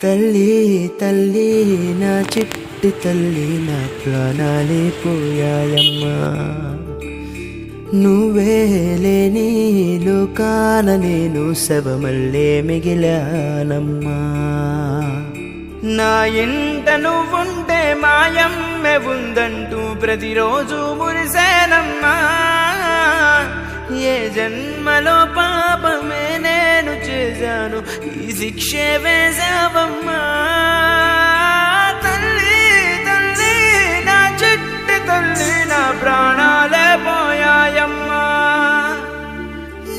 తల్లి తల్లి నా చిట్టి తల్లి నా ప్రాణాలే పోయాయమ్మా. నువ్వే లేని లోకాన నేను శవమల్లే మిగిలానమ్మా. నా ఇంట నువ్వుంటే మాయమ్మె ఉందంటూ ప్రతిరోజు మురిసేనమ్మా. ఏ జన్మ ఈ శిక్షే వేశావమ్మా తల్లి తల్లి నా చిట్టి తల్లి నా ప్రాణాలే పోయాయమ్మా.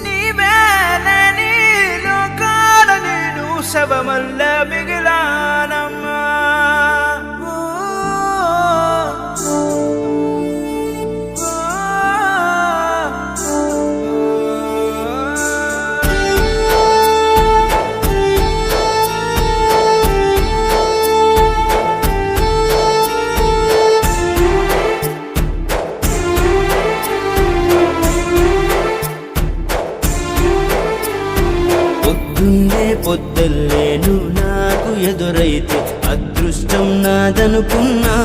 నీవే నీ లోకాల నేను శవమల్ల మిగిలానమ్మా పొద్దుల్లేను నాకు ఎదురైతే అదృష్టం నాదనుకున్నా.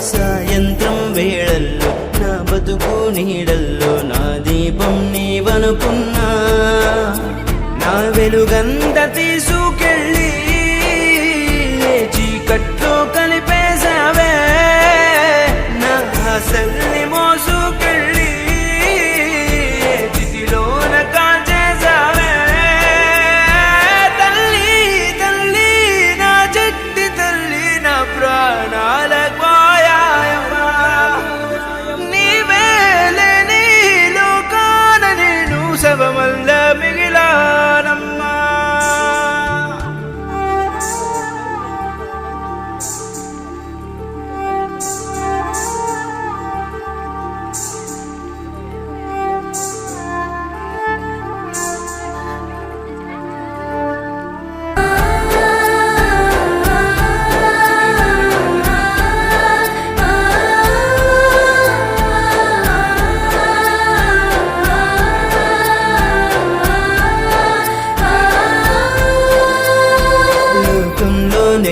సాయంత్రం వేళల్లో నా బతుకు నీడల్లో నా దీపం నీవనుకున్నా. నా వెలుగంత తీసు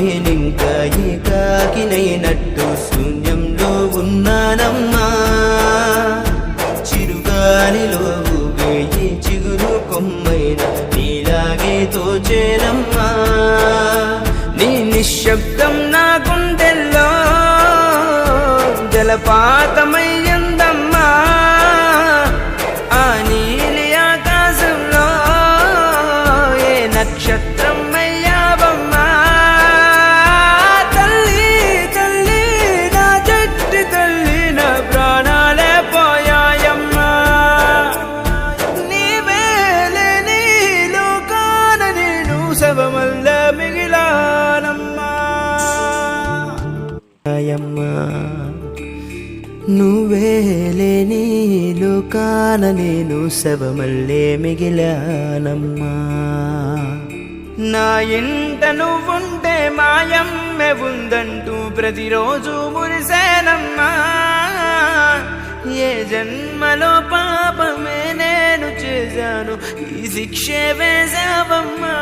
నేనింకా ఏకాకినైనట్టు శూన్యంలో ఉన్నానమ్మా. చిరుగాలిలో ఊగే చిగురు కొమ్మైన నీలాగే తోచేనమ్మా. నీ నిశ్శబ్దం నా గుండెల్లో జలపాతమయ్యందమ్మా నువ్వే లేని లోకాన నేను శవమల్లే మిగిలానమ్మా. నా ఇంట నువ్వుంటే మాయమ్మె ఉందంటూ ప్రతిరోజు మురిసేనమ్మా. ఏ జన్మలో పాపమే నేను చేశాను ఈ శిక్షే వేశావమ్మా.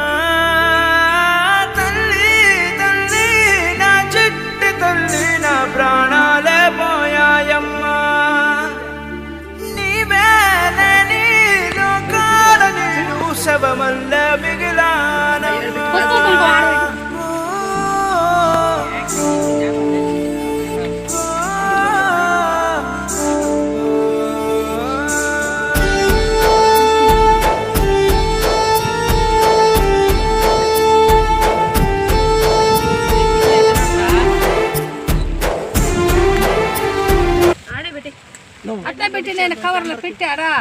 అట్లా పెట్టి నేను కవర్లో పెట్టారా?